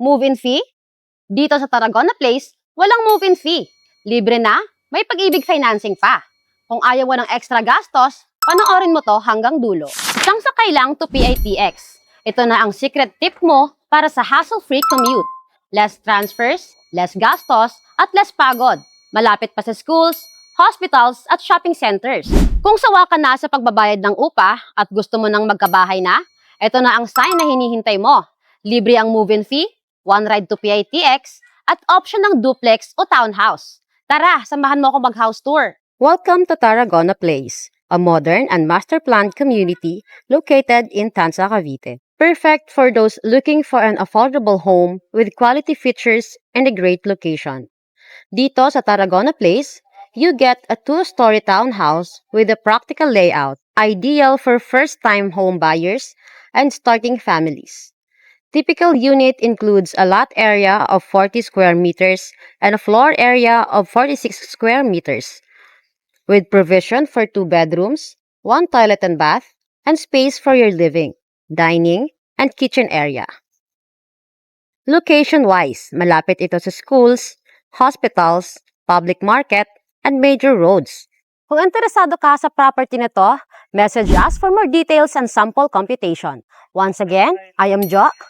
Move-in fee? Dito sa Tarragona Place, walang move-in fee. Libre na, may pag-ibig financing pa. Kung ayaw mo ng extra gastos, panoorin mo to hanggang dulo. Isang sakay lang to PITX. Ito na ang secret tip mo para sa hassle-free commute. Less transfers, less gastos, at less pagod. Malapit pa sa schools, hospitals, at shopping centers. Kung sawa ka na sa pagbabayad ng upa at gusto mo nang magkabahay na, ito na ang sign na hinihintay mo. Libre ang move-in fee, one ride to PITX, at option ng duplex o townhouse. Tara, samahan mo ako mag-house tour. Welcome to Tarragona Place, a modern and master-planned community located in Tanza, Cavite. Perfect for those looking for an affordable home with quality features and a great location. Dito sa Tarragona Place, you get a two-story townhouse with a practical layout, ideal for first-time home buyers and starting families. Typical unit includes a lot area of 40 square meters and a floor area of 46 square meters, with provision for two bedrooms, one toilet and bath, and space for your living, dining, and kitchen area. Location-wise, malapit ito sa schools, hospitals, public market, and major roads. Kung interesado ka sa property na to, message us for more details and sample computation. Once again, I am Jock.